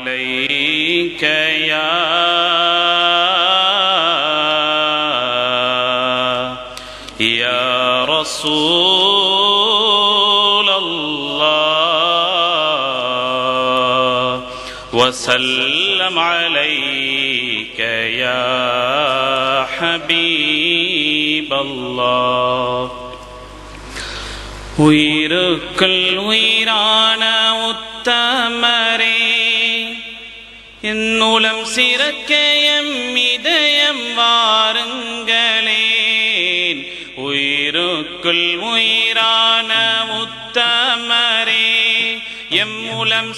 عليك يا يا رسول الله وسلم عليك يا حبيب الله உயிருக்குள் உயிரான உத்தமரே என்னுலம் சிறக்கையம் இதயம் வாருங்களேன். உயிருக்குள் உயிரான உத்தமரே. எம் மூலம்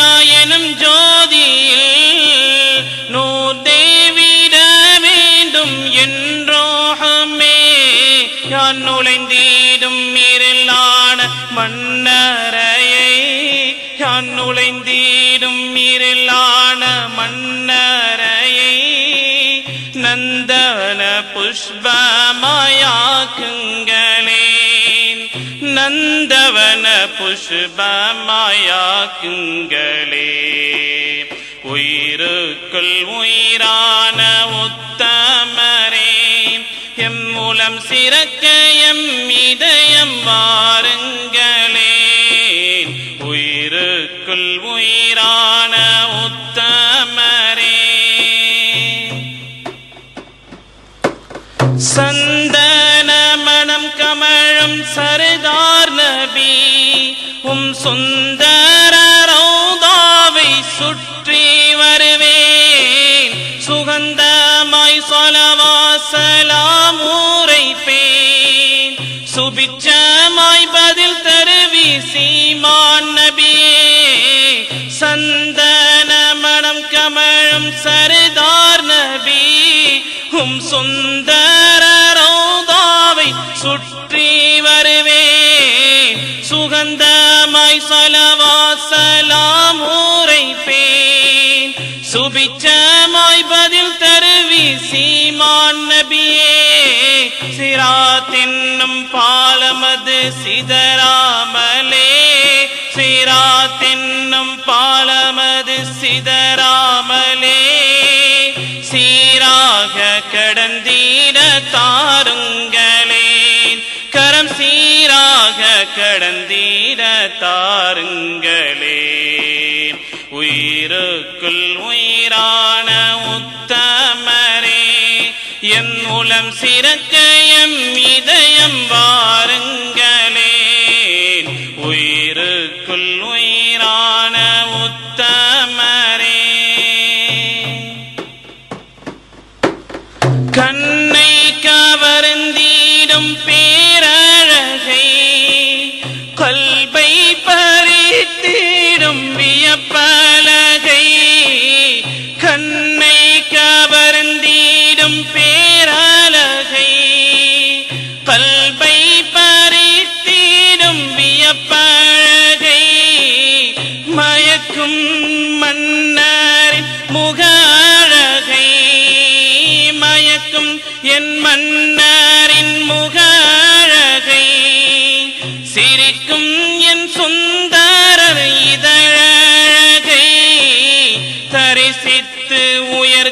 மாயா எனும் ஜோதியில் நூர்ந்தே விட வேண்டும் என்றோகமே. யான் நுழைந்தீடும் இருளான மன்னரையை யான் நுழைந்தீடும் இருளான மன்னரையை நந்தன புஷ்பமாயாக்குங்களேன் நந்தவன புஷ்பமாயாக்குங்களே. உயிருக்குள் உயிரான உத்தமரே எம் மூலம் சிறக்க எம் இதயம் வாருங்களேன் உயிருக்குள் உயிரான உத்தமரே. சந்தன சுந்தர ரௌதாவை சுற்றி வருவேன். சுகந்தமாய் சொலவாசலாமூரை பேன். சுபிச்சமாய் பதில் தருவி சீமான் நபியே. சந்தன மனம் கமழும் சரதார் நபி. உம் சொந்த சுகந்தமாய் சலவாசலாம் உரைப்பேன். சுபிச்சமாய் பதில் தருவி சீமான் நபியே. சிராத்தின்னும் பாலமது சிதராமலே. சிராத்தின்னும் பாலமது சிதராமலே. சீராக கடந்தீர தாருங்களேன் கரம் சீராக கடந்தீர தாருங்களே. உயிருக்குள் உயிரான உத்தமரே என் மூலம் சிறக்கை மன்னரின் முகழகை மயக்கும் என் மன்னரின் முகழகை சிரிக்கும் என் சுந்தரர் இதழகை தரிசித்து தரிசித்து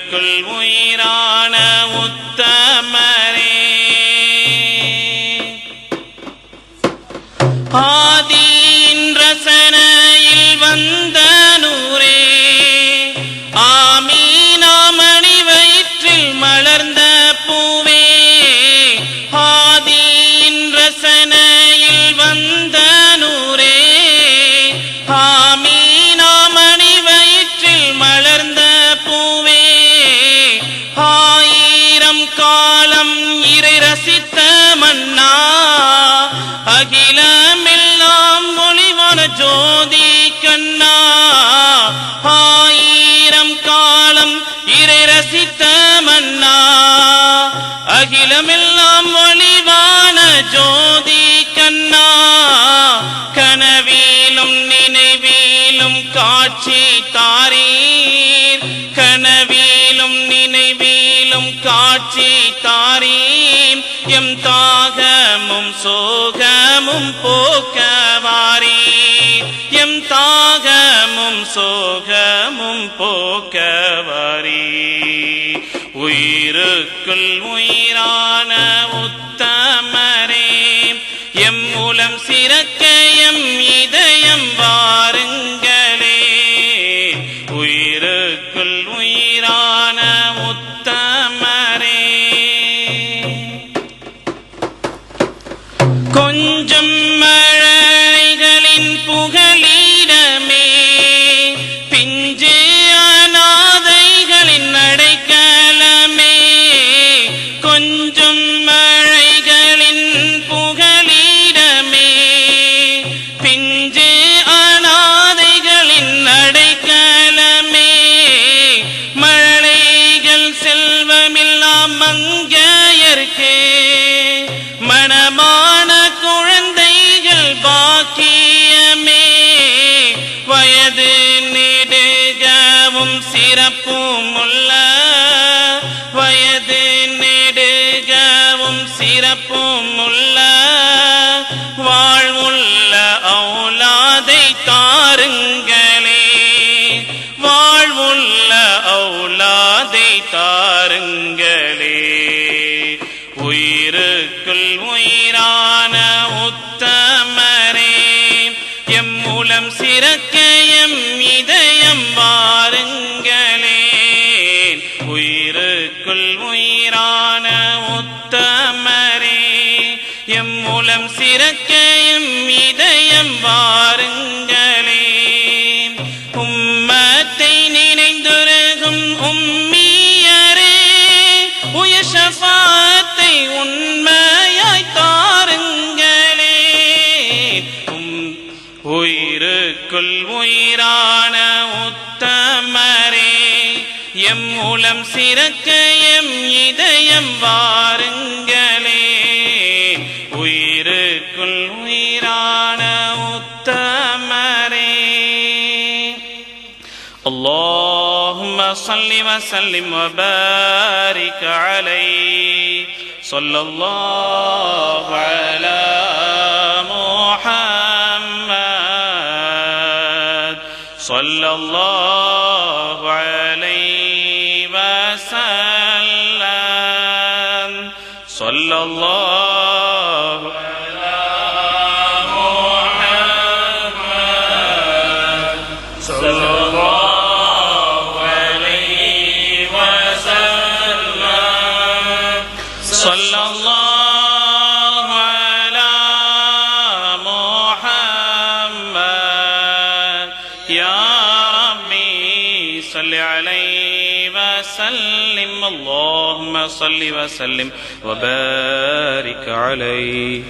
உயிருக்குள் உயிரான அகிலமெல்லாம் ஒளிவான ஜோதி கண்ணா கனவிலும் நினைவிலும் காட்சி தாரீர். கனவிலும் நினைவிலும் காட்சி தாரீம் எம் தாகமும் சோகமும் போக்கவாரி எம் தாகமும் சோகமும் போக்கவாரி உயிருக்குள் உயிரான உத்தமரே. எம் மூலம் சிறக்க வயது நெடுகவும் சிறப்பும் உள்ள வயது நெடுகவும் சிறப்பும் உள்ள வாழ்வுள்ள அவுலாதை தாருங்களே. வாழ்வுள்ள அவுலாதை தாருங்களே. உயிருக்குள் உயிரான மூலம் சிறக்கையும் இதயம் வாருங்களே. உம்மத்தை நினைந்துருகும் உம்மியரே உயர் ஷஃபாத்தை உண்மையாய் தாருங்களே. உம் உயிருக்குள் உயிரான உத்தமரே எம் மூலம் சிறக்க எம் இதயம் வாருங்களே اللهم صل وسلم وبارك عليه. صلى الله على محمد. صلى الله عليه وسلم. صلى الله صل وسلم وبارك عليه